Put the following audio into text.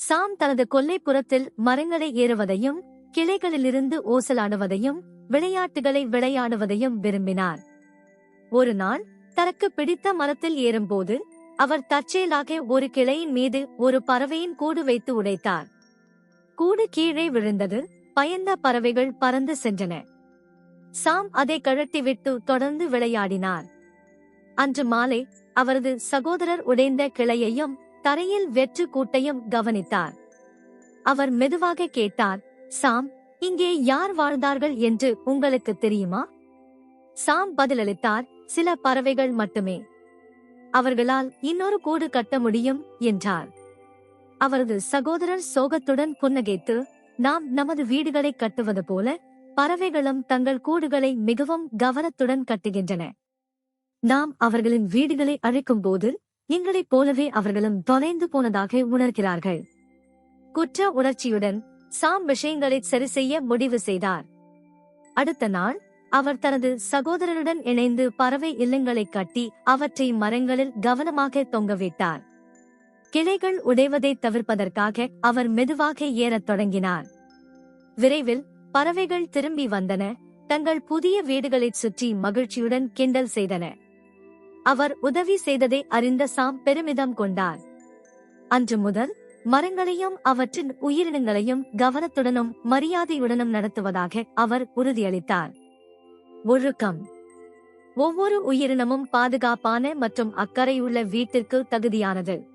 சாம் தனது கொல்லைப்புறத்தில் மரங்களை ஏறுவதையும் கிளைகளிலிருந்து ஊசலாடுவதையும் விளையாட்டுகளை விளையாடுவதையும் விரும்பினார். ஒரு நாள் தனக்கு பிடித்த மரத்தில் ஏறும்போது அவர் தற்செயலாக ஒரு கிளையின் மீது ஒரு பறவையின் கூடு வைத்து உடைத்தார். கூடு கீழே விழுந்தது பயந்த பறவைகள் பறந்து சென்றன. சாம் அதை கழட்டிவிட்டு தொடர்ந்து விளையாடினார். அன்று மாலை அவரது சகோதரர் உடைந்த கிளையையும் தரையில் வெற்று கூட்டையும் கவனித்தார். அவர் மெதுவாக கேட்டார் சாம் இங்கே யார் வாழ்ந்தார்கள் என்று உங்களுக்கு தெரியுமா? சாம் பதிலளித்தார் சில பறவைகள் மட்டுமே. அவர்களால் இன்னொரு கூடு கட்ட முடியும் என்றார். அவரது சகோதரர் சோகத்துடன் புன்னகைத்து நாம் நமது வீடுகளை கட்டுவது போல பறவைகளும் தங்கள் கூடுகளை மிகவும் கவனத்துடன் கட்டுகின்றன. நாம் அவர்களின் வீடுகளை அழிக்கும் போது எங்களைப் போலவே அவர்களும் தொலைந்து போனதாக உணர்கிறார்கள். குற்ற உணர்ச்சியுடன் சாம் விஷயங்களை சரிசெய்ய முடிவு செய்தார். அடுத்த நாள் அவர் தனது சகோதரருடன் இணைந்து பறவை இல்லங்களை கட்டி அவற்றை மரங்களில் கவனமாக தொங்கவிட்டார் கிளைகள் உடைவதை தவிர்ப்பதற்காக அவர் மெதுவாக ஏறத் தொடங்கினார். விரைவில் பறவைகள் திரும்பி வந்தன தங்கள் புதிய வீடுகளைச் சுற்றி மகிழ்ச்சியுடன் கிண்டல் செய்தன. அவர் உதவி செய்ததை அறிந்த சாம் பெருமிதம் கொண்டார். அன்று முதல் மரங்களையும் அவற்றின் உயிரினங்களையும் கவனத்துடனும் மரியாதையுடனும் நடத்துவதாக அவர் உறுதியளித்தார். ஒழுக்கம். ஒவ்வொரு உயிரினமும் பாதுகாப்பான மற்றும் அக்கறையுள்ள வீட்டிற்கு தகுதியானது.